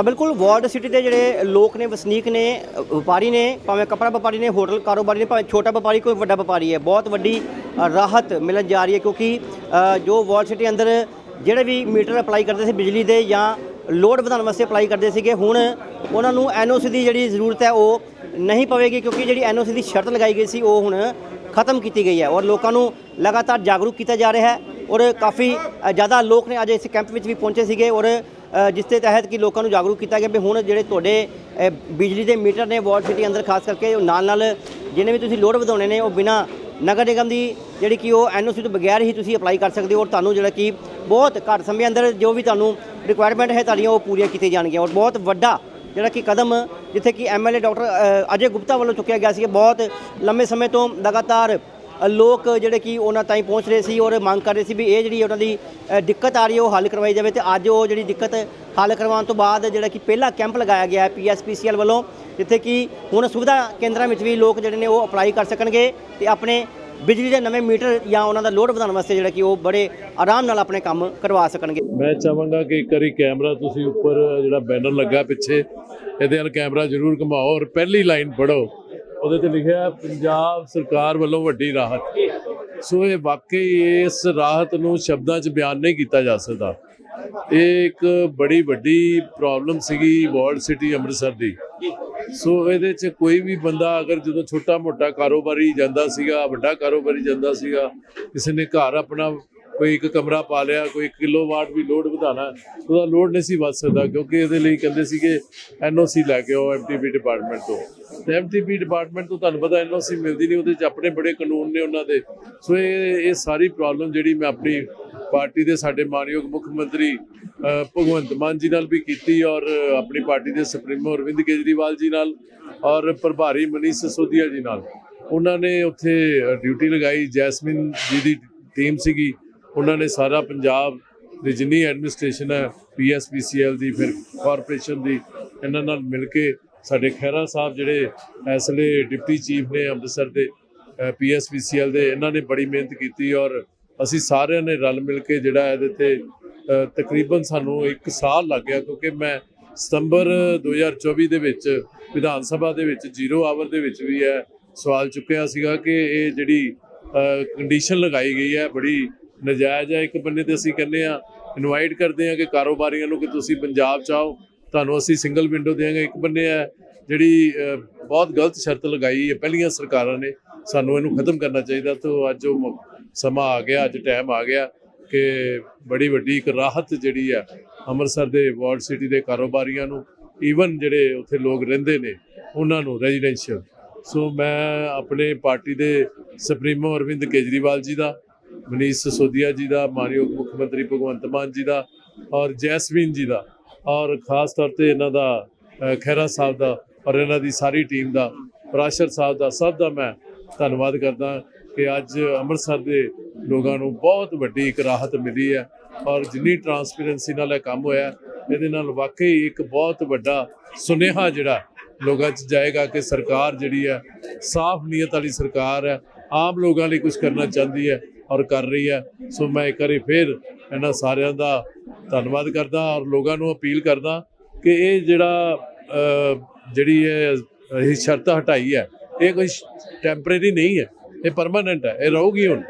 ਤਾਂ ਬਿਲਕੁਲ ward city ਦੇ ਜਿਹੜੇ ਲੋਕ ਨੇ, ਵਸਨੀਕ ਨੇ, ਵਪਾਰੀ ਨੇ, ਭਾਵੇਂ ਕੱਪੜਾ ਵਪਾਰੀ ਨੇ, ਹੋਟਲ ਕਾਰੋਬਾਰੀ ਨੇ, ਭਾਵੇਂ ਛੋਟਾ ਵਪਾਰੀ, ਕੋਈ ਵੱਡਾ ਵਪਾਰੀ ਹੈ, ਬਹੁਤ ਵੱਡੀ ਰਾਹਤ ਮਿਲਣ ਜਾ ਰਹੀ ਹੈ ਕਿਉਂਕਿ ਜੋ ਵਾਰਡ ਸਿਟੀ ਅੰਦਰ ਜਿਹੜੇ ਵੀ ਮੀਟਰ ਅਪਲਾਈ ਕਰਦੇ ਸੀ ਬਿਜਲੀ ਦੇ ਜਾਂ ਲੋਡ ਵਧਾਉਣ ਵਾਸਤੇ ਅਪਲਾਈ ਕਰਦੇ ਸੀਗੇ, ਹੁਣ ਉਹਨਾਂ ਨੂੰ ਐਨਓਸੀ ਦੀ ਜਿਹੜੀ ਜ਼ਰੂਰਤ ਹੈ ਉਹ ਨਹੀਂ ਪਵੇਗੀ ਕਿਉਂਕਿ ਜਿਹੜੀ ਐਨਓਸੀ ਦੀ ਸ਼ਰਤ ਲਗਾਈ ਗਈ ਸੀ, ਉਹ ਹੁਣ ਖਤਮ ਕੀਤੀ ਗਈ ਹੈ ਔਰ ਲੋਕਾਂ ਨੂੰ ਲਗਾਤਾਰ ਜਾਗਰੂਕ ਕੀਤਾ ਜਾ ਰਿਹਾ ਹੈ ਔਰ ਕਾਫੀ ਜ਼ਿਆਦਾ ਲੋਕ ਨੇ ਅੱਜ ਇਸ ਕੈਂਪ ਵਿੱਚ ਵੀ ਪਹੁੰਚੇ ਸੀਗੇ ਔਰ ਜਿਸ ਦੇ ਤਹਿਤ ਕਿ ਲੋਕਾਂ ਨੂੰ ਜਾਗਰੂਕ ਕੀਤਾ ਗਿਆ ਵੀ ਹੁਣ ਜਿਹੜੇ ਤੁਹਾਡੇ ਬਿਜਲੀ ਦੇ ਮੀਟਰ ਨੇ ਵਾਰਡ ਸਿਟੀ ਅੰਦਰ, ਖਾਸ ਕਰਕੇ ਨਾਲ ਨਾਲ ਜਿਹਨੇ ਵੀ ਤੁਸੀਂ ਲੋਡ ਵਧਾਉਣੇ ਨੇ, ਉਹ ਬਿਨਾ ਨਗਰ ਨਿਗਮ ਦੀ ਜਿਹੜੀ ਕਿ ਉਹ ਐਨਓਸੀ ਤੋਂ ਬਗੈਰ ਹੀ ਤੁਸੀਂ ਅਪਲਾਈ ਕਰ ਸਕਦੇ ਹੋ ਔਰ ਤੁਹਾਨੂੰ ਜਿਹੜਾ ਕਿ ਬਹੁਤ ਘੱਟ ਸਮੇਂ ਅੰਦਰ ਜੋ ਵੀ ਤੁਹਾਨੂੰ ਰਿਕੁਆਇਰਮੈਂਟ ਹੈ ਤੁਹਾਡੀਆਂ ਉਹ ਪੂਰੀਆਂ ਕੀਤੀਆਂ ਜਾਣਗੀਆਂ ਔਰ ਬਹੁਤ ਵੱਡਾ ਜਿਹੜਾ ਕਿ ਕਦਮ ਜਿੱਥੇ ਕਿ ਐਮਐਲਏ ਡਾਕਟਰ ਅਜੇ ਗੁਪਤਾ ਵੱਲੋਂ ਚੁੱਕਿਆ ਗਿਆ ਸੀ ਬਹੁਤ ਲੰਮੇ ਸਮੇਂ ਤੋਂ ਲਗਾਤਾਰ ਲੋਕ ਜਿਹੜੇ ਕਿ ਉਹਨਾਂ ਤਾਈਂ ਪਹੁੰਚ ਰਹੇ ਸੀ ਔਰ ਮੰਗ ਕਰ ਰਹੇ ਸੀ ਵੀ ਇਹ ਜਿਹੜੀ ਉਹਨਾਂ ਦੀ ਦਿੱਕਤ ਆ ਰਹੀ ਹੈ ਉਹ ਹੱਲ ਕਰਵਾਈ ਜਾਵੇ ਤੇ ਅੱਜ ਉਹ ਜਿਹੜੀ ਦਿੱਕਤ ਹੱਲ ਕਰਵਾਉਣ ਤੋਂ ਬਾਅਦ ਜਿਹੜਾ ਕਿ ਪਹਿਲਾ ਕੈਂਪ ਲਗਾਇਆ ਗਿਆ ਹੈ ਪੀਐਸਪੀਸੀਐਲ ਵੱਲੋਂ, ਜਿੱਥੇ ਕਿ ਹੁਣ ਸੁਵਿਧਾ ਕੇਂਦਰਾਂ ਵਿੱਚ ਵੀ ਲੋਕ ਜਿਹੜੇ ਨੇ ਉਹ ਅਪਲਾਈ ਕਰ ਸਕਣਗੇ ਤੇ ਆਪਣੇ ਬਿਜਲੀ ਦੇ ਨਵੇਂ ਮੀਟਰ ਜਾਂ ਉਹਨਾਂ ਦਾ ਲੋਡ ਵਧਾਉਣ ਵਾਸਤੇ ਜਿਹੜਾ ਕਿ ਉਹ ਬੜੇ ਆਰਾਮ ਨਾਲ ਆਪਣੇ ਕੰਮ ਕਰਵਾ ਸਕਣਗੇ। ਮੈਂ ਚਾਹਾਂਗਾ ਕਿ ਇੱਕ ਵਾਰੀ ਕੈਮਰਾ ਤੁਸੀਂ ਉੱਪਰ ਜਿਹੜਾ ਬੈਨਰ ਲੱਗਾ ਪਿੱਛੇ, ਇਹਦੇ ਨਾਲ ਕੈਮਰਾ ਜ਼ਰੂਰ ਘੁਮਾਓ ਔਰ ਪਹਿਲੀ ਲਾਈਨ ਪੜੋ ਉਹਦੇ ਤੇ ਲਿਖਿਆ ਪੰਜਾਬ ਸਰਕਾਰ ਵੱਲੋਂ ਵੱਡੀ ਰਾਹਤ। ਸੋ ਇਹ ਵਾਕਈ ਇਸ ਰਾਹਤ ਨੂੰ ਸ਼ਬਦਾਂ 'ਚ ਬਿਆਨ ਨਹੀਂ ਕੀਤਾ ਜਾ ਸਕਦਾ। ਇਹ ਇੱਕ ਬੜੀ ਵੱਡੀ ਪ੍ਰੋਬਲਮ ਸੀਗੀ ਵਰਲਡ ਸਿਟੀ ਅੰਮ੍ਰਿਤਸਰ ਦੀ। ਸੋ ਇਹਦੇ 'ਚ ਕੋਈ ਵੀ ਬੰਦਾ ਅਗਰ ਜਦੋਂ ਛੋਟਾ ਮੋਟਾ ਕਾਰੋਬਾਰੀ ਜਾਂਦਾ ਸੀਗਾ, ਵੱਡਾ ਕਾਰੋਬਾਰੀ ਜਾਂਦਾ ਸੀਗਾ, ਕਿਸੇ ਨੇ ਘਰ ਆਪਣਾ ਕੋਈ ਇੱਕ ਕਮਰਾ ਪਾ ਲਿਆ, ਕੋਈ ਕਿਲੋਵਾਟ ਵੀ ਲੋਡ ਵਧਾਣਾ ਉਹਦਾ ਲੋਡ ਨਹੀਂ ਸੀ ਵੱਧ ਸਕਦਾ ਕਿਉਂਕਿ ਇਹਦੇ ਲਈ ਕਹਿੰਦੇ ਸੀਗੇ ਐਨਓਸੀ ਲੈ ਕੇ ਆਓ ਐਮਟੀਬੀ ਡਿਪਾਰਟਮੈਂਟ ਤੋਂ। ਤੇ ਐਮਟੀਬੀ ਡਿਪਾਰਟਮੈਂਟ ਤੋਂ ਤੁਹਾਨੂੰ ਪਤਾ ਐਨਓਸੀ ਮਿਲਦੀ ਨਹੀਂ, ਉਹਦੇ 'ਚ ਆਪਣੇ ਬੜੇ ਕਾਨੂੰਨ ਨੇ ਉਹਨਾਂ ਦੇ। ਸੋ ਇਹ ਇਹ ਸਾਰੀ ਪ੍ਰੋਬਲਮ ਜਿਹੜੀ ਮੈਂ ਆਪਣੀ ਪਾਰਟੀ ਦੇ ਸਾਡੇ ਮਾਨਯੋਗ ਮੁੱਖ ਮੰਤਰੀ ਭਗਵੰਤ ਮਾਨ ਜੀ ਨਾਲ ਵੀ ਕੀਤੀ ਔਰ ਆਪਣੀ ਪਾਰਟੀ ਦੇ ਸੁਪਰੀਮੋ ਅਰਵਿੰਦ ਕੇਜਰੀਵਾਲ ਜੀ ਨਾਲ ਔਰ ਪ੍ਰਭਾਰੀ ਮਨੀਸ਼ ਸਿਸੋਦੀਆ ਜੀ ਨਾਲ। ਉਹਨਾਂ ਨੇ ਉੱਥੇ ਡਿਊਟੀ ਲਗਾਈ, ਜੈਸਮਿਨ ਜੀ ਦੀ ਟੀਮ ਸੀਗੀ। ਉਹਨਾਂ ਨੇ ਸਾਰਾ ਪੰਜਾਬ ਦੀ ਜਿੰਨੀ ਐਡਮਿਨਿਸਟ੍ਰੇਸ਼ਨ ਹੈ ਪੀਐਸਪੀਸੀਐਲ ਦੀ, ਫਿਰ ਕਾਰਪੋਰੇਸ਼ਨ ਦੀ, ਇਹਨਾਂ ਨਾਲ ਮਿਲ ਕੇ ਸਾਡੇ ਖਹਿਰਾ ਸਾਹਿਬ ਜਿਹੜੇ ਇਸ ਲਈ ਡਿਪਟੀ ਚੀਫ ਨੇ ਅੰਮ੍ਰਿਤਸਰ ਦੇ ਪੀਐਸਪੀਸੀਐਲ ਦੇ, ਇਹਨਾਂ ਨੇ ਬੜੀ ਮਿਹਨਤ ਕੀਤੀ ਔਰ ਅਸੀਂ ਸਾਰਿਆਂ ਨੇ ਰਲ ਮਿਲ ਕੇ ਜਿਹੜਾ ਇਹਦੇ ਤੇ ਤਕਰੀਬਨ ਸਾਨੂੰ 1 ਸਾਲ ਲੱਗ ਗਿਆ ਕਿਉਂਕਿ ਮੈਂ ਸਤੰਬਰ 2024 ਦੇ ਵਿੱਚ ਵਿਧਾਨ ਸਭਾ ਦੇ ਵਿੱਚ ਜ਼ੀਰੋ ਆਵਰ ਦੇ ਵਿੱਚ ਵੀ ਇਹ ਸਵਾਲ ਚੁੱਕਿਆ ਸੀਗਾ ਕਿ ਇਹ ਜਿਹੜੀ ਕੰਡੀਸ਼ਨ ਲਗਾਈ ਗਈ ਹੈ, ਬੜੀ ਨਜਾਇਜ਼ ਹੈ ਇੱਕ ਬੰਨੇ ਤੇ ਅਸੀਂ ਕਹਿੰਦੇ ਆ ਇਨਵਾਈਟ ਕਰਦੇ ਆ ਕਿ ਕਾਰੋਬਾਰੀਆਂ ਨੂੰ ਕਿ ਤੁਸੀਂ ਪੰਜਾਬ ਚ ਆਓ, ਤੁਹਾਨੂੰ ਅਸੀਂ ਸਿੰਗਲ ਵਿੰਡੋ ਦੇਵਾਂਗੇ, ਇੱਕ ਬੰਨੇ ਹੈ ਜਿਹੜੀ ਬਹੁਤ ਗਲਤ ਸ਼ਰਤ ਲਗਾਈ ਹੈ, ਪਹਿਲੀਆਂ ਸਰਕਾਰਾਂ ਨੇ, ਸਾਨੂੰ ਇਹਨੂੰ ਖਤਮ ਕਰਨਾ ਚਾਹੀਦਾ, ਤਾਂ ਅੱਜ ਉਹ ਸਮਾਂ ਆ ਗਿਆ, ਅੱਜ ਟਾਈਮ ਆ ਗਿਆ ਕਿ ਬੜੀ ਵੱਡੀ ਇੱਕ ਰਾਹਤ ਜਿਹੜੀ ਆ ਅੰਮ੍ਰਿਤਸਰ ਦੇ ਵਾਰਡ ਸਿਟੀ ਦੇ ਕਾਰੋਬਾਰੀਆਂ ਨੂੰ ਈਵਨ ਜਿਹੜੇ ਉੱਥੇ ਲੋਕ ਰਹਿੰਦੇ ਨੇ, ਉਹਨਾਂ ਨੂੰ ਰੈਜ਼ੀਡੈਂਸ਼ੀਅਲ ਸੋ ਮੈਂ ਆਪਣੇ ਪਾਰਟੀ ਦੇ ਸੁਪਰੀਮੋ ਅਰਵਿੰਦ ਕੇਜਰੀਵਾਲ ਜੀ ਦਾ ਮਨੀਸ਼ ਸਿਸੋਦੀਆ ਜੀ ਦਾ ਮਾਨਯੋਗ ਮੁੱਖ ਮੰਤਰੀ ਭਗਵੰਤ ਮਾਨ ਜੀ ਦਾ ਔਰ ਜੈਸਵੀਨ ਜੀ ਦਾ ਔਰ ਖਾਸ ਤੌਰ ਤੇ ਇਹਨਾਂ ਦਾ ਅ, ਖਹਿਰਾ ਸਾਹਿਬ ਦਾ ਔਰ ਇਹਨਾਂ ਦੀ ਸਾਰੀ ਟੀਮ ਦਾ ਪ੍ਰਾਸ਼ਰ ਸਾਹਿਬ ਦਾ ਸਭ ਦਾ ਮੈਂ ਧੰਨਵਾਦ ਕਰਦਾ ਕਿ ਅੱਜ ਅੰਮ੍ਰਿਤਸਰ ਦੇ ਲੋਕਾਂ ਨੂੰ ਬਹੁਤ ਵੱਡੀ ਇੱਕ ਰਾਹਤ ਮਿਲੀ ਹੈ ਔਰ ਜਿੰਨੀ ਟਰਾਂਸਪੇਰੈਂਸੀ ਨਾਲ ਇਹ ਕੰਮ ਹੋਇਆ ਇਹਦੇ ਨਾਲ ਵਾਕਈ ਇੱਕ ਬਹੁਤ ਵੱਡਾ ਸੁਨੇਹਾ ਜਿਹੜਾ ਲੋਕਾਂ 'ਚ ਜਾਏਗਾ ਕਿ ਸਰਕਾਰ ਜਿਹੜੀ ਹੈ ਸਾਫ਼ ਨੀਅਤ ਵਾਲੀ ਸਰਕਾਰ ਹੈ ਆਮ ਲੋਕਾਂ ਲਈ ਕੁਝ ਕਰਨਾ ਚਾਹੁੰਦੀ ਹੈ ਔਰ ਕਰ ਰਹੀ ਹੈ। ਸੋ ਮੈਂ ਇੱਕ ਵਾਰੀ ਫਿਰ ਇਹਨਾਂ ਸਾਰਿਆਂ ਦਾ ਧੰਨਵਾਦ ਕਰਦਾ ਔਰ ਲੋਕਾਂ ਨੂੰ ਅਪੀਲ ਕਰਦਾ ਕਿ ਇਹ ਜਿਹੜਾ ਜਿਹੜੀ ਹੈ ਇਹ ਸ਼ਰਤ ਹਟਾਈ ਹੈ, ਇਹ ਕੋਈ ਟੈਂਪਰੇਰੀ ਨਹੀਂ ਹੈ, ਇਹ ਪਰਮਾਨੈਂਟ ਹੈ, ਇਹ ਰਹੂਗੀ ਹੁਣ।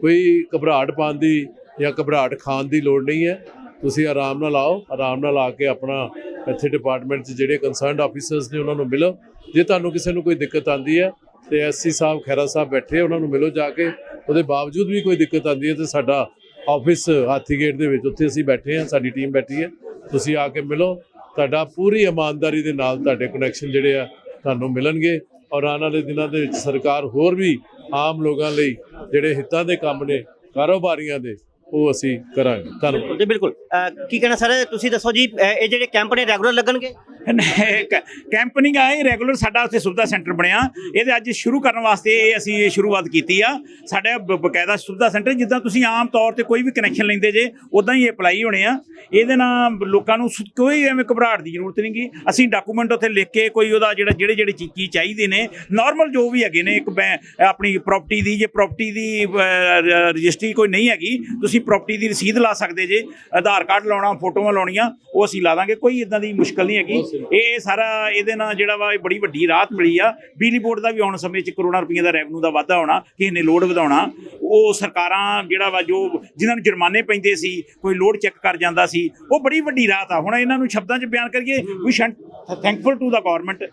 ਕੋਈ ਘਬਰਾਹਟ ਪਾਉਣ ਦੀ ਜਾਂ ਘਬਰਾਹਟ ਖਾਣ ਦੀ ਲੋੜ ਨਹੀਂ ਹੈ। ਤੁਸੀਂ ਆਰਾਮ ਨਾਲ ਆਓ, ਆਰਾਮ ਨਾਲ ਆ ਕੇ ਆਪਣਾ ਇੱਥੇ ਡਿਪਾਰਟਮੈਂਟ 'ਚ ਜਿਹੜੇ ਕੰਸਰਨਡ ਆਫੀਸਰਸ ਨੇ ਉਹਨਾਂ ਨੂੰ ਮਿਲੋ। ਜੇ ਤੁਹਾਨੂੰ ਕਿਸੇ ਨੂੰ ਕੋਈ ਦਿੱਕਤ ਆਂਦੀ ਹੈ, ਤੇ ਐਸਸੀ ਸਾਹਿਬ ਖੈਰਾ ਸਾਹਿਬ ਬੈਠੇ, ਉਹਨਾਂ ਨੂੰ ਮਿਲੋ ਜਾ ਕੇ। ਉਹਦੇ ਬਾਵਜੂਦ ਵੀ ਕੋਈ ਦਿੱਕਤ ਆਉਂਦੀ ਹੈ ਤੇ ਸਾਡਾ ਆਫਿਸ ਹਾਥੀ ਗੇਟ ਦੇ ਵਿੱਚ ਉੱਥੇ ਅਸੀਂ ਬੈਠੇ ਹਾਂ, ਸਾਡੀ ਟੀਮ ਬੈਠੀ ਹੈ। ਤੁਸੀਂ ਆ ਕੇ ਮਿਲੋ। ਤੁਹਾਡਾ ਪੂਰੀ ਇਮਾਨਦਾਰੀ ਦੇ ਨਾਲ ਤੁਹਾਡੇ ਕਨੈਕਸ਼ਨ ਜਿਹੜੇ ਆ ਤੁਹਾਨੂੰ ਮਿਲਣਗੇ। ਔਰ ਆਉਣ ਵਾਲੇ ਦਿਨਾਂ ਦੇ ਵਿੱਚ ਸਰਕਾਰ ਹੋਰ ਵੀ ਆਮ ਲੋਕਾਂ ਲਈ ਜਿਹੜੇ ਹਿੱਤਾਂ ਦੇ ਕੰਮ ਨੇ, ਕਾਰੋਬਾਰੀਆਂ ਦੇ ਉਹ ਅਸੀਂ ਕਰਾਂਗੇ ਧੰਨਵਾਦ ਜੀ ਬਿਲਕੁਲ। ਅ, ਕੀ ਕਹਿਣਾ ਸਰ? ਤੁਸੀਂ ਦੱਸੋ ਜੀ ਅ, ਇਹ ਜਿਹੜੇ ਕੈਂਪ ਨੇ ਰੈਗੂਲਰ ਲੱਗਣਗੇ? ਨਹੀਂ, ਕ- ਕੈਂਪ ਨਹੀਂ ਗਾ ਇਹ ਰੈਗੂਲਰ ਸਾਡਾ ਉੱਥੇ ਸੁਵਿਧਾ ਸੈਂਟਰ ਬਣਿਆ। ਇਹਦੇ ਅੱਜ ਸ਼ੁਰੂ ਕਰਨ ਵਾਸਤੇ ਇਹ ਅਸੀਂ ਇਹ ਸ਼ੁਰੂਆਤ ਕੀਤੀ ਆ। ਸਾਡਾ ਬ- ਬਕਾਇਦਾ ਸੁਵਿਧਾ ਸੈਂਟਰ ਜਿੱਦਾਂ ਤੁਸੀਂ ਆਮ ਤੌਰ ਤੇ ਕੋਈ ਵੀ ਕਨੈਕਸ਼ਨ ਲੈਂਦੇ ਜੇ ਉਦਾਂ ਹੀ ਅਪਲਾਈ ਹੋਣੇ ਆ। ਇਹਦੇ ਨਾਲ ਲੋਕਾਂ ਨੂੰ ਸੁ- ਕੋਈ ਐਵੇਂ ਘਬਰਾਹਟ ਦੀ ਜ਼ਰੂਰਤ ਨਹੀਂ ਗੀ। ਅਸੀਂ ਡਾਕੂਮੈਂਟ ਉੱਥੇ ਲਿਖ ਕੇ ਕੋਈ ਉਹਦਾ ਜਿਹੜਾ ਜਿਹੜੇ ਜਿਹੜੇ ਚੀ- ਚੀਜ਼ ਚਾਹੀਦੇ ਨੇ ਨਾਰਮਲ ਜੋ ਵੀ ਹੈਗੇ ਨੇ ਇੱਕ ਬੈ- ਆਪਣੀ ਪ੍ਰਾਪਰਟੀ ਦੀ ਜੇ ਪ੍ਰਾਪਰਟੀ ਦੀ ਰਜਿਸਟਰੀ ਕੋਈ ਨਹੀਂ ਹੈਗੀ ਤੁਸੀਂ ਪ੍ਰਾਪਰਟੀ ਦੀ ਰਸੀਦ ਲਾ ਸਕਦੇ ਜੇ, ਆਧਾਰ ਕਾਰਡ ਲਾਉਣਾ, ਫੋਟੋਆਂ ਲਾਉਣੀਆਂ, ਉਹ ਅਸੀਂ ਲਾ ਦਾਂਗੇ, ਕੋਈ ਇਦਾਂ ਦੀ ਮੁਸ਼ਕਲ ਨਹੀਂ ਹੈਗੀ। ਇਹ ਸਾਰਾ ਇਹਦੇ ਨਾਲ ਜਿਹੜਾ ਵਾ, ਇਹ ਬੜੀ ਵੱਡੀ ਰਾਹਤ ਮਿਲੀ ਆ। ਬਿਜਲੀ ਬੋਰਡ ਦਾ ਵੀ ਆਉਣ ਸਮੇਂ ਚ ਕਰੋੜਾਂ ਰੁਪਈਆ ਦਾ ਰੈਵਨਿਊ ਦਾ ਵਾਧਾ ਹੋਣਾ, ਕਿਸੇ ਨੇ ਲੋਡ ਵਧਾਉਣਾ। ਉਹ ਸਰਕਾਰਾਂ ਜਿਹੜਾ ਵਾ, ਜੋ ਜਿਨ੍ਹਾਂ ਨੂੰ ਜੁਰਮਾਨੇ ਪੈਂਦੇ ਸੀ, ਕੋਈ ਲੋਡ ਚੈੱਕ ਕਰ ਜਾਂਦਾ ਸੀ, ਉਹ ਬੜੀ ਵੱਡੀ ਰਾਹਤ ਆ। ਹੁਣ ਇਹਨਾਂ ਨੂੰ ਸ਼ਬਦਾਂ 'ਚ ਬਿਆਨ ਕਰੀਏ ਵੀ thankful to the government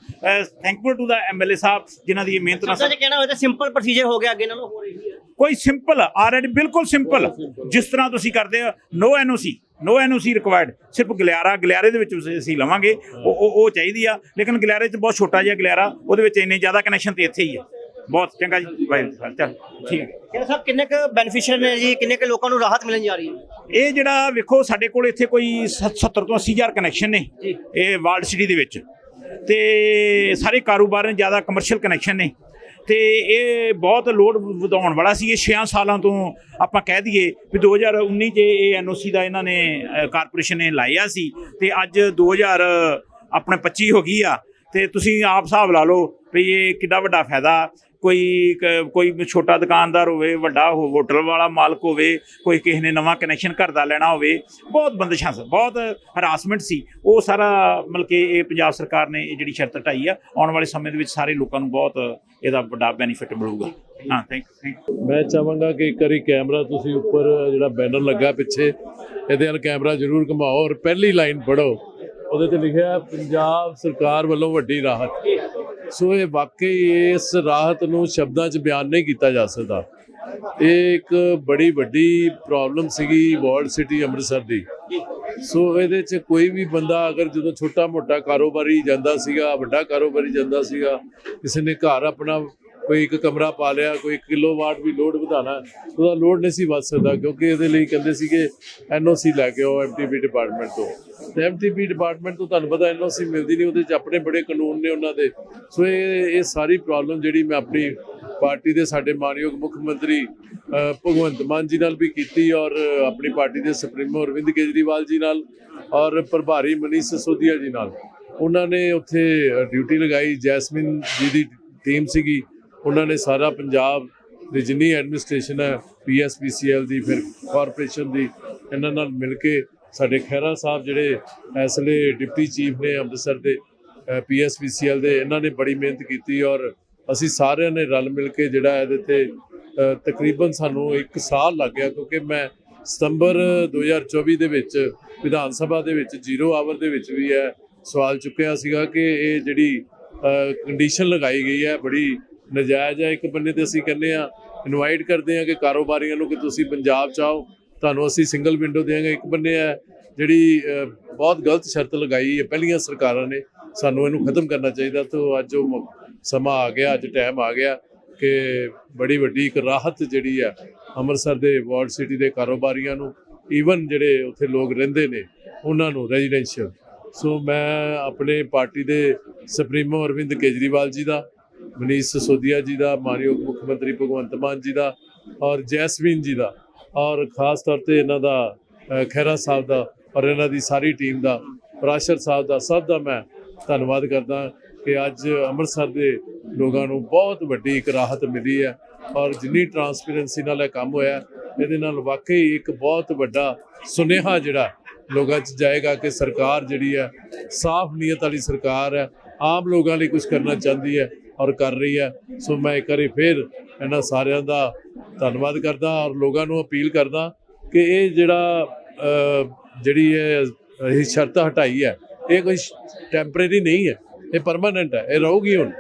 thankful to the MLA sahib, ਜਿਨ੍ਹਾਂ ਦੀ ਇਹ ਮਿਹਨਤ ਨਾਲ ਸੱਚ ਕਹਿਣਾ ਹੋਵੇ ਤਾਂ ਸਿੰਪਲ ਪ੍ਰੋਸੀਜਰ ਹੋ ਗਿਆ ਅੱਗੇ ਨਾਲੋਂ। ਹੋ ਰਹੀ ਹੈ ਕੋਈ ਸਿੰਪਲ ਆਲਰੇਡੀ ਬਿਲਕੁਲ ਸਿੰਪਲ ਜਿਸ ਤਰ੍ਹਾਂ ਤੁਸੀਂ ਕਰਦੇ ਹੋ no NOC no NOC required ਸਿਰਫ ਗਲਿਆਰਾ ਗਲਿਆਰੇ ਦੇ ਵਿੱਚ ਅਸੀਂ- ਲਵਾਂਗੇ। ਉਹ ਉਹ ਚਾਹੀਦੀ ਆ। ਲੇਕਿਨ ਗਲਿਆਰੇ 'ਚ ਬਹੁਤ ਛੋਟਾ ਜਿਹਾ ਗਲਿਆਰਾ ਉਹਦੇ ਵਿੱਚ ਇੰਨੇ ਜ਼ਿਆਦਾ ਕਨੈਕਸ਼ਨ ਤੇ ਇੱਥੇ ਹੀ ਆ। ਬਹੁਤ ਚੰਗਾ ਜੀ। ਬਾਈ ਚੱਲ ਠੀਕ ਹੈ। ਕਿਹੜਾ ਸਾਹਿਬ ਕਿੰਨੇ ਕੁ ਬੈਨੀਫੀਸ਼ੀਅਰ ਨੇ ਜੀ? ਕਿੰਨੇ ਕੁ ਲੋਕਾਂ ਨੂੰ ਰਾਹਤ ਮਿਲਣ ਜਾ ਰਹੀ ਹੈ? ਇਹ ਜਿਹੜਾ ਵੇਖੋ ਸਾਡੇ ਕੋਲ ਇੱਥੇ ਕੋਈ 70 ਤੋਂ 80 ਹਜ਼ਾਰ ਕਨੈਕਸ਼ਨ ਨੇ। ਇਹ ਵਰਲਡ ਸਿਟੀ ਦੇ ਵਿੱਚ। ਤੇ ਸਾਰੇ ਕਾਰੋਬਾਰ ਨੇ ਜ਼ਿਆਦਾ ਕਮਰਸ਼ੀਅਲ ਕਨੈਕਸ਼ਨ ਨੇ। ਤੇ ਇਹ ਬਹੁਤ ਲੋਡ ਵਧਾਉਣ ਵਾਲਾ ਸੀ, ਇਹ 6 ਸਾਲਾਂ ਤੋਂ ਆਪਾਂ ਕਹਿ ਦਈਏ ਵੀ 2019 ਚ ਇਹ ਐਨਓਸੀ ਦਾ ਇਹਨਾਂ ਨੇ ਕਾਰਪੋਰੇਸ਼ਨ ਨੇ ਲਾਇਆ ਸੀ ਤੇ ਅੱਜ 2000 ਆਪਣੇ 25 ਹੋ ਗਈ ਆ। ਤੇ ਤੁਸੀਂ ਆਪ ਹਿਸਾਬ ਲਾ ਲਓ ਵੀ ਇਹ ਕਿੱਡਾ ਵੱਡਾ ਫਾਇਦਾ। ਕੋਈ ਕ- ਕੋਈ ਛੋਟਾ ਦੁਕਾਨਦਾਰ ਹੋਵੇ, ਵੱਡਾ ਹੋ- ਹੋਟਲ ਵਾਲਾ ਮਾਲਕ ਹੋਵੇ, ਕੋਈ ਕਿਸੇ ਨੇ ਨਵਾਂ ਕਨੈਕਸ਼ਨ ਘਰ ਦਾ ਲੈਣਾ ਹੋਵੇ, ਬਹੁਤ ਬੰਦਸ਼ਾਂ ਸੀ, ਬਹੁਤ ਹਰਾਸਮੈਂਟ ਸੀ। ਉਹ ਸਾਰਾ ਮਤਲਬ ਕਿ ਇਹ ਪੰਜਾਬ ਸਰਕਾਰ ਨੇ ਇਹ ਜਿਹੜੀ ਸ਼ਰਤ ਹਟਾਈ ਆ, ਆਉਣ ਵਾਲੇ ਸਮੇਂ ਦੇ ਵਿੱਚ ਸਾਰੇ ਲੋਕਾਂ ਨੂੰ ਬਹੁਤ ਇਹਦਾ ਵੱਡਾ ਬੈਨੀਫਿਟ ਮਿਲੂਗਾ। ਹਾਂ ਥੈਂਕ ਥੈਂਕ ਮੈਂ ਚਾਹਾਂਗਾ ਕਿ ਇੱਕ ਵਾਰੀ ਕੈਮਰਾ ਤੁਸੀਂ ਉੱਪਰ ਜਿਹੜਾ ਬੈਨਰ ਲੱਗਾ ਪਿੱਛੇ, ਇਹਦੇ ਨਾਲ ਕੈਮਰਾ ਜ਼ਰੂਰ ਘੁਮਾਓ ਔਰ ਪਹਿਲੀ ਲਾਈਨ ਪੜੋ ਉਹਦੇ ਤੇ ਲਿਖਿਆ ਪੰਜਾਬ ਸਰਕਾਰ ਵੱਲੋਂ ਵੱਡੀ ਰਾਹਤ। ਸੋ ਇਹ ਵਾਕਈ ਇਸ ਰਾਹਤ ਨੂੰ ਸ਼ਬਦਾਂ 'ਚ ਬਿਆਨ ਨਹੀਂ ਕੀਤਾ ਜਾ ਸਕਦਾ। ਇਹ ਇੱਕ ਬੜੀ ਵੱਡੀ ਪ੍ਰੋਬਲਮ ਸੀਗੀ ਵਰਲਡ ਸਿਟੀ ਅੰਮ੍ਰਿਤਸਰ ਦੀ। ਸੋ ਇਹਦੇ 'ਚ ਕੋਈ ਵੀ ਬੰਦਾ ਅਗਰ ਜਦੋਂ ਛੋਟਾ ਮੋਟਾ ਕਾਰੋਬਾਰੀ ਜਾਂਦਾ ਸੀਗਾ, ਵੱਡਾ ਕਾਰੋਬਾਰੀ ਜਾਂਦਾ ਸੀਗਾ, ਕਿਸੇ ਨੇ ਘਰ ਆਪਣਾ ਕੋਈ ਇੱਕ ਕਮਰਾ ਪਾ ਲਿਆ, ਕੋਈ ਕਿਲੋਵਾਟ ਵੀ ਲੋਡ ਵਧਾਣਾ ਉਹਦਾ ਲੋਡ ਨਹੀਂ ਸੀ ਵੱਧ ਸਕਦਾ ਕਿਉਂਕਿ ਇਹਦੇ ਲਈ ਕਹਿੰਦੇ ਸੀਗੇ ਐਨਓਸੀ ਲੈ ਕੇ ਆਓ ਐਮਟੀਬੀ ਡਿਪਾਰਟਮੈਂਟ ਤੋਂ। ਤੇ ਐਮਟੀਬੀ ਡਿਪਾਰਟਮੈਂਟ ਤੋਂ ਤੁਹਾਨੂੰ ਪਤਾ ਐਨਓਸੀ ਮਿਲਦੀ ਨਹੀਂ, ਉਹਦੇ 'ਚ ਆਪਣੇ ਬੜੇ ਕਾਨੂੰਨ ਨੇ ਉਹਨਾਂ ਦੇ। ਸੋ ਇਹ ਇਹ ਸਾਰੀ ਪ੍ਰੋਬਲਮ ਜਿਹੜੀ ਮੈਂ ਆਪਣੀ ਪਾਰਟੀ ਦੇ ਸਾਡੇ ਮਾਨਯੋਗ ਮੁੱਖ ਮੰਤਰੀ ਭਗਵੰਤ ਮਾਨ ਜੀ ਨਾਲ ਵੀ ਕੀਤੀ ਔਰ ਆਪਣੀ ਪਾਰਟੀ ਦੇ ਸੁਪਰੀਮੋ ਅਰਵਿੰਦ ਕੇਜਰੀਵਾਲ ਜੀ ਨਾਲ ਔਰ ਪ੍ਰਭਾਰੀ ਮਨੀਸ਼ ਸਿਸੋਦੀਆ ਜੀ ਨਾਲ। ਉਹਨਾਂ ਨੇ ਉੱਥੇ ਡਿਊਟੀ ਲਗਾਈ, ਜੈਸਮਿਨ ਜੀ ਦੀ ਟੀਮ ਸੀਗੀ। ਉਹਨਾਂ ਨੇ ਸਾਰਾ ਪੰਜਾਬ ਦੀ ਜਿੰਨੀ ਐਡਮਿਨਿਸਟ੍ਰੇਸ਼ਨ ਹੈ ਪੀਐਸਪੀਸੀਐਲ ਦੀ, ਫਿਰ ਕਾਰਪੋਰੇਸ਼ਨ ਦੀ, ਇਹਨਾਂ ਨਾਲ ਮਿਲ ਕੇ ਸਾਡੇ ਖਹਿਰਾ ਸਾਹਿਬ ਜਿਹੜੇ ਇਸ ਵੇਲੇ ਡਿਪਟੀ ਚੀਫ ਨੇ ਅੰਮ੍ਰਿਤਸਰ ਦੇ ਪੀਐਸਪੀਸੀਐਲ ਦੇ, ਇਹਨਾਂ ਨੇ ਬੜੀ ਮਿਹਨਤ ਕੀਤੀ ਔਰ ਅਸੀਂ ਸਾਰਿਆਂ ਨੇ ਰਲ ਮਿਲ ਕੇ ਜਿਹੜਾ ਇਹਦੇ ਤੇ ਤਕਰੀਬਨ ਸਾਨੂੰ 1 ਸਾਲ ਲੱਗ ਗਿਆ ਕਿਉਂਕਿ ਮੈਂ ਸਤੰਬਰ 2024 ਦੇ ਵਿੱਚ ਵਿਧਾਨ ਸਭਾ ਦੇ ਵਿੱਚ ਜ਼ੀਰੋ ਆਵਰ ਦੇ ਵਿੱਚ ਵੀ ਇਹ ਸਵਾਲ ਚੁੱਕਿਆ ਸੀਗਾ ਕਿ ਇਹ ਜਿਹੜੀ ਕੰਡੀਸ਼ਨ ਲਗਾਈ ਗਈ ਹੈ ਬੜੀ ਨਜਾਇਜ਼ ਹੈ। ਇੱਕ ਬੰਨੇ ਤੇ ਅਸੀਂ ਕਹਿੰਦੇ ਆ ਇਨਵਾਈਟ ਕਰਦੇ ਆ ਕਿ ਕਾਰੋਬਾਰੀਆਂ ਨੂੰ ਕਿ ਤੁਸੀਂ ਪੰਜਾਬ ਚ ਆਓ ਤੁਹਾਨੂੰ ਅਸੀਂ ਸਿੰਗਲ ਵਿੰਡੋ ਦੇਵਾਂਗੇ। ਇੱਕ ਬੰਨੇ ਆ ਜਿਹੜੀ ਬਹੁਤ ਗਲਤ ਸ਼ਰਤ ਲਗਾਈ ਹੈ। ਪਹਿਲੀਆਂ ਸਰਕਾਰਾਂ ਨੇ ਸਾਨੂੰ ਇਹਨੂੰ ਖਤਮ ਕਰਨਾ ਚਾਹੀਦਾ। ਤਾਂ ਅੱਜ ਉਹ ਸਮਾਂ ਆ ਗਿਆ, ਅੱਜ ਟਾਈਮ ਆ ਗਿਆ ਕਿ ਬੜੀ ਵੱਡੀ ਇੱਕ ਰਾਹਤ ਜਿਹੜੀ ਆ ਅੰਮ੍ਰਿਤਸਰ ਦੇ ਵਾਰਡ ਸਿਟੀ ਦੇ ਕਾਰੋਬਾਰੀਆਂ ਨੂੰ ਈਵਨ ਜਿਹੜੇ ਉੱਥੇ ਲੋਕ ਰਹਿੰਦੇ ਨੇ, ਉਹਨਾਂ ਨੂੰ ਰੈਜ਼ੀਡੈਂਸ਼ੀਅਲ ਸੋ ਮੈਂ ਆਪਣੇ ਪਾਰਟੀ ਦੇ ਸੁਪਰੀਮੋ ਅਰਵਿੰਦ ਕੇਜਰੀਵਾਲ ਜੀ ਦਾ, ਮਨੀਸ਼ ਸਸੋਦੀਆ ਜੀ ਦਾ, ਮਾਨਯੋਗ ਮੁੱਖ ਮੰਤਰੀ ਭਗਵੰਤ ਮਾਨ ਜੀ ਦਾ ਔਰ ਜੈਸਮੀਨ ਜੀ ਦਾ ਔਰ ਖਾਸ ਤੌਰ ਤੇ ਇਹਨਾਂ ਦਾ ਅ, ਖਹਿਰਾ ਸਾਹਿਬ ਦਾ ਔਰ ਇਹਨਾਂ ਦੀ ਸਾਰੀ ਟੀਮ ਦਾ ਪ੍ਰਾਸ਼ਰ ਸਾਹਿਬ ਦਾ ਸਭ ਦਾ ਮੈਂ ਧੰਨਵਾਦ ਕਰਦਾ ਕਿ ਅੱਜ ਅੰਮ੍ਰਿਤਸਰ ਦੇ ਲੋਕਾਂ ਨੂੰ ਬਹੁਤ ਵੱਡੀ ਇੱਕ ਰਾਹਤ ਮਿਲੀ ਹੈ ਔਰ ਜਿੰਨੀ ਟਰਾਂਸਪੇਰੈਂਸੀ ਨਾਲ ਇਹ ਕੰਮ ਹੋਇਆ ਇਹਦੇ ਨਾਲ ਵਾਕਈ ਇੱਕ ਬਹੁਤ ਵੱਡਾ ਸੁਨੇਹਾ ਜਿਹੜਾ ਲੋਕਾਂ 'ਚ ਜਾਏਗਾ ਕਿ ਸਰਕਾਰ ਜਿਹੜੀ ਹੈ ਸਾਫ਼ ਨੀਅਤ ਵਾਲੀ ਸਰਕਾਰ ਹੈ ਆਮ ਲੋਕਾਂ ਲਈ ਕੁਝ ਕਰਨਾ ਚਾਹੁੰਦੀ ਹੈ ਔਰ ਕਰ ਰਹੀ ਹੈ। ਸੋ ਮੈਂ ਇੱਕ ਵਾਰੀ ਫਿਰ ਇਹਨਾਂ ਸਾਰਿਆਂ ਦਾ ਧੰਨਵਾਦ ਕਰਦਾ ਔਰ ਲੋਕਾਂ ਨੂੰ ਅਪੀਲ ਕਰਦਾ ਕਿ ਇਹ ਜਿਹੜਾ ਜਿਹੜੀ ਇਹ ਸ਼ਰਤ ਹਟਾਈ ਹੈ, ਇਹ ਕੋਈ ਟੈਂਪਰੇਰੀ ਨਹੀਂ ਹੈ, ਇਹ ਪਰਮਾਨੈਂਟ ਹੈ, ਇਹ ਰਹੂਗੀ ਹੁਣ।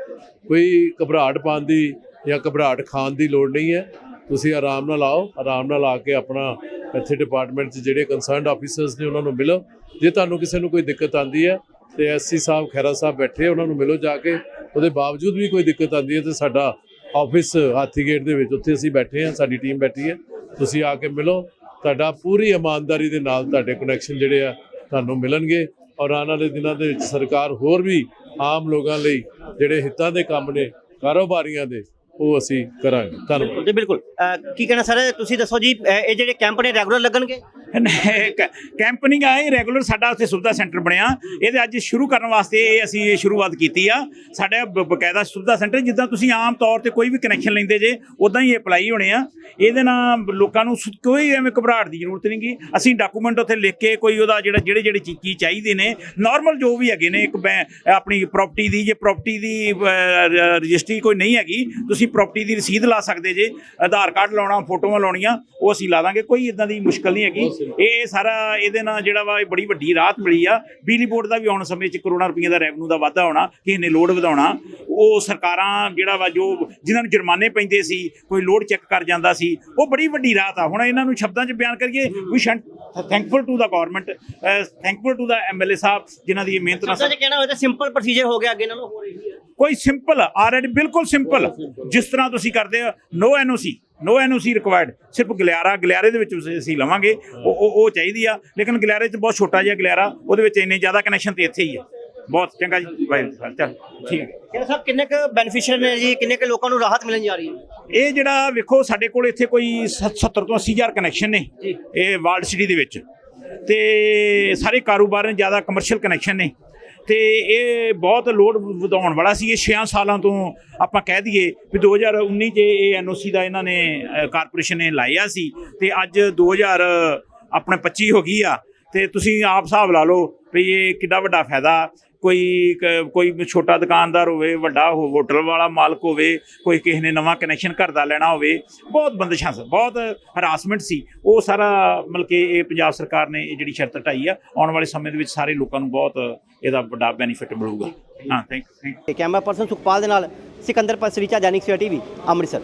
ਕੋਈ ਘਬਰਾਹਟ ਪਾਉਣ ਦੀ ਜਾਂ ਘਬਰਾਹਟ ਖਾਣ ਦੀ ਲੋੜ ਨਹੀਂ ਹੈ। ਤੁਸੀਂ ਆਰਾਮ ਨਾਲ ਆਓ, ਆਰਾਮ ਨਾਲ ਆ ਕੇ ਆਪਣਾ ਇੱਥੇ ਡਿਪਾਰਟਮੈਂਟ 'ਚ ਜਿਹੜੇ ਕੰਸਰਨਡ ਆਫੀਸਰਸ ਨੇ ਉਹਨਾਂ ਨੂੰ ਮਿਲੋ। ਜੇ ਤੁਹਾਨੂੰ ਕਿਸੇ ਨੂੰ ਕੋਈ ਦਿੱਕਤ ਆਂਦੀ ਹੈ ਤੇ ਐਸਸੀ ਸਾਹਿਬ ਖੈਰਾ ਸਾਹਿਬ ਬੈਠੇ, ਉਹਨਾਂ ਨੂੰ ਮਿਲੋ ਜਾ ਕੇ। ਉਹਦੇ ਬਾਵਜੂਦ ਵੀ ਕੋਈ ਦਿੱਕਤ ਆਉਂਦੀ ਹੈ ਤੇ ਸਾਡਾ ਆਫਿਸ ਹਾਥੀ ਗੇਟ ਦੇ ਵਿੱਚ, ਉੱਥੇ ਅਸੀਂ ਬੈਠੇ ਹਾਂ, ਸਾਡੀ ਟੀਮ ਬੈਠੀ ਹੈ। ਤੁਸੀਂ ਆ ਕੇ ਮਿਲੋ। ਤੁਹਾਡਾ ਪੂਰੀ ਇਮਾਨਦਾਰੀ ਦੇ ਨਾਲ ਤੁਹਾਡੇ ਕਨੈਕਸ਼ਨ ਜਿਹੜੇ ਆ, ਤੁਹਾਨੂੰ ਮਿਲਣਗੇ। ਔਰ ਆਉਣ ਵਾਲੇ ਦਿਨਾਂ ਦੇ ਵਿੱਚ ਸਰਕਾਰ ਹੋਰ ਵੀ ਆਮ ਲੋਕਾਂ ਲਈ ਜਿਹੜੇ ਹਿੱਤਾਂ ਦੇ ਕੰਮ ਨੇ, ਕਾਰੋਬਾਰੀਆਂ ਦੇ, ਉਹ ਅਸੀਂ ਕਰਾਂਗੇ। ਧੰਨਵਾਦ। ਜੀ, ਬਿਲਕੁਲ। ਕੀ ਕਹਿਣਾ ਸਰ? ਤੁਸੀਂ ਦੱਸੋ ਜੀ ਇਹ ਜਿਹੜੇ ਕੈਂਪ ਨੇ ਰੈਗੂਲਰ ਲੱਗਣਗੇ? ਕੈਂਪ ਨਹੀਂ ਗਾ ਇਹ ਰੈਗੂਲਰ ਸਾਡਾ ਉੱਥੇ ਸੁਵਿਧਾ ਸੈਂਟਰ ਬਣਿਆ। ਇਹਦੇ ਅੱਜ ਸ਼ੁਰੂ ਕਰਨ ਵਾਸਤੇ ਇਹ ਅਸੀਂ ਇਹ ਸ਼ੁਰੂਆਤ ਕੀਤੀ ਆ। ਸਾਡਾ ਬਕਾਇਦਾ ਸੁਵਿਧਾ ਸੈਂਟਰ ਜਿੱਦਾਂ ਤੁਸੀਂ ਆਮ ਤੌਰ ਤੇ ਕੋਈ ਵੀ ਕਨੈਕਸ਼ਨ ਲੈਂਦੇ ਜੇ ਉਦਾਂ ਹੀ ਅਪਲਾਈ ਹੋਣੇ ਆ। ਇਹਦੇ ਨਾਲ ਲੋਕਾਂ ਨੂੰ ਸੁ- ਕੋਈ ਐਵੇਂ ਘਬਰਾਹਟ ਦੀ ਜ਼ਰੂਰਤ ਨਹੀਂ ਗੀ। ਅਸੀਂ ਡਾਕੂਮੈਂਟ ਉੱਥੇ ਲਿਖ ਕੇ ਕੋਈ ਉਹਦਾ ਜਿਹੜਾ, ਜਿਹੜੇ ਜਿਹੜੇ ਚੀਜ਼ ਚਾਹੀਦੇ ਨੇ ਨਾਰਮਲ ਜੋ ਵੀ ਹੈਗੇ ਨੇ, ਇੱਕ ਬੈ- ਆਪਣੀ ਪ੍ਰਾਪਰਟੀ ਦੀ, ਜੇ ਪ੍ਰਾਪਰਟੀ ਦੀ ਰਜਿਸਟਰੀ ਕੋਈ ਨਹੀਂ ਹੈਗੀ, ਤੁਸੀਂ ਪ੍ਰਾਪਰਟੀ ਦੀ ਰਸੀਦ ਲਾ ਸਕਦੇ ਜੇ, ਆਧਾਰ ਕਾਰਡ ਲਾਉਣਾ, ਫੋਟੋਆਂ ਲਾਉਣੀਆਂ, ਉਹ ਅਸੀਂ ਲਾ ਦਾਂਗੇ, ਕੋਈ ਇਦਾਂ ਦੀ ਮੁਸ਼ਕਲ ਨਹੀਂ ਹੈਗੀ। ਇਹ ਸਾਰਾ ਇਹਦੇ ਨਾਲ ਜਿਹੜਾ ਵਾ ਇਹ ਬੜੀ ਵੱਡੀ ਰਾਹਤ ਮਿਲੀ ਆ। ਬਿਜਲੀ ਬੋਰਡ ਦਾ ਵੀ ਆਉਣ ਸਮੇਂ ਚ ਕਰੋੜਾਂ ਰੁਪਈਆ ਦਾ ਰੈਵਨਿਊ ਦਾ ਵਾਧਾ ਹੋਣਾ ਕਿਸੇ ਨੇ ਲੋਡ ਵਧਾਉਣਾ। ਉਹ ਸਰਕਾਰਾਂ ਜਿਹੜਾ ਵਾ ਜੋ ਜਿਨ੍ਹਾਂ ਨੂੰ ਜੁਰਮਾਨੇ ਪੈਂਦੇ ਸੀ ਕੋਈ ਲੋਡ ਚੈੱਕ ਕਰ ਜਾਂਦਾ ਸੀ ਉਹ ਬੜੀ ਵੱਡੀ ਰਾਹਤ ਆ। ਹੁਣ ਇਹਨਾਂ ਨੂੰ ਸ਼ਬਦਾਂ 'ਚ ਬਿਆਨ ਕਰੀਏ ਵੀ thankful to the government thankful to the MLA sahib ਜਿਨ੍ਹਾਂ ਦੀ ਇਹ ਮਿਹਨਤ ਨਾਲ ਜੇ ਕਹਿਣਾ ਹੋਵੇ ਤਾਂ ਸਿੰਪਲ ਪ੍ਰੋਸੀਜਰ ਹੋ ਗਿਆ ਅੱਗੇ ਨਾਲੋਂ। ਹੋ ਰਹੀ ਹੈ ਕੋਈ ਸਿੰਪਲ ਆਲਰੇਡੀ ਬਿਲਕੁਲ ਸਿੰਪਲ ਜਿਸ ਤਰ੍ਹਾਂ ਤੁਸੀਂ ਕਰਦੇ ਹੋ no NOC no NOC required ਸਿਰਫ ਗਲਿਆਰਾ ਗਲਿਆਰੇ ਦੇ ਵਿੱਚ ਅਸੀਂ- ਲਵਾਂਗੇ। ਉਹ ਉਹ ਚਾਹੀਦੀ ਆ। ਲੇਕਿਨ ਗਲਿਆਰੇ 'ਚ ਬਹੁਤ ਛੋਟਾ ਜਿਹਾ ਗਲਿਆਰਾ ਉਹਦੇ ਵਿੱਚ ਇੰਨੇ ਜ਼ਿਆਦਾ ਕਨੈਕਸ਼ਨ ਤੇ ਇੱਥੇ ਹੀ ਆ। ਬਹੁਤ ਚੰਗਾ ਜੀ। ਬਾਈ ਚੱਲ ਠੀਕ ਹੈ। ਕਿਹੜਾ ਸਾਹਿਬ ਕਿੰਨੇ ਕੁ ਬੈਨੀਫੀਸ਼ੀਅਰ ਨੇ ਜੀ? ਕਿੰਨੇ ਕੁ ਲੋਕਾਂ ਨੂੰ ਰਾਹਤ ਮਿਲਣ ਜਾ ਰਹੀ ਹੈ? ਇਹ ਜਿਹੜਾ ਵੇਖੋ ਸਾਡੇ ਕੋਲ ਇੱਥੇ ਕੋਈ 70 ਤੋਂ 80 ਹਜ਼ਾਰ ਕਨੈਕਸ਼ਨ ਨੇ। ਇਹ ਵਰਲਡ ਸਿਟੀ ਦੇ ਵਿੱਚ। ਤੇ ਸਾਰੇ ਕਾਰੋਬਾਰ ਨੇ ਜ਼ਿਆਦਾ ਕਮਰਸ਼ੀਅਲ ਕਨੈਕਸ਼ਨ ਨੇ। ਤੇ ਇਹ ਬਹੁਤ ਲੋਡ ਵਧਾਉਣ ਵਾਲਾ ਸੀ, ਇਹ 6 ਸਾਲਾਂ ਤੋਂ ਆਪਾਂ ਕਹਿ ਦਈਏ ਵੀ 2019 ਚ ਇਹ ਐਨਓਸੀ ਦਾ ਇਹਨਾਂ ਨੇ ਕਾਰਪੋਰੇਸ਼ਨ ਨੇ ਲਾਇਆ ਸੀ ਤੇ ਅੱਜ 2000 ਆਪਣੇ 25 ਹੋ ਗਈ ਆ ਤੇ ਤੁਸੀਂ ਆਪ ਹਿਸਾਬ ਲਾ ਲਓ ਵੀ ਇਹ ਕਿੱਡਾ ਵੱਡਾ ਫਾਇਦਾ ਕੋਈ ਕ- ਕੋਈ ਛੋਟਾ ਦੁਕਾਨਦਾਰ ਹੋਵੇ, ਵੱਡਾ ਹੋ- ਹੋਟਲ ਵਾਲਾ ਮਾਲਕ ਹੋਵੇ, ਕੋਈ ਕਿਸੇ ਨੇ ਨਵਾਂ ਕਨੈਕਸ਼ਨ ਘਰ ਦਾ ਲੈਣਾ ਹੋਵੇ, ਬਹੁਤ ਬੰਦਸ਼ਾਂ ਸੀ ਬਹੁਤ ਹਰਾਸਮੈਂਟ ਸੀ। ਉਹ ਸਾਰਾ ਮਤਲਬ ਕਿ ਇਹ ਪੰਜਾਬ ਸਰਕਾਰ ਨੇ ਇਹ ਜਿਹੜੀ ਸ਼ਰਤ ਹਟਾਈ ਆ, ਆਉਣ ਵਾਲੇ ਸਮੇਂ ਦੇ ਵਿੱਚ ਸਾਰੇ ਲੋਕਾਂ ਨੂੰ ਬਹੁਤ ਇਹਦਾ ਵੱਡਾ ਬੈਨੀਫਿਟ ਮਿਲੂਗਾ। ਹਾਂ thank you camera person Sukhpal ਦੇ ਨਾਲ ਸਿਕੰਦਰ ਪਸਰੀਚਾ ਜੈਨਿਕ ਸਵੇਰਾ ਵੀ ਅੰਮ੍ਰਿਤਸਰ।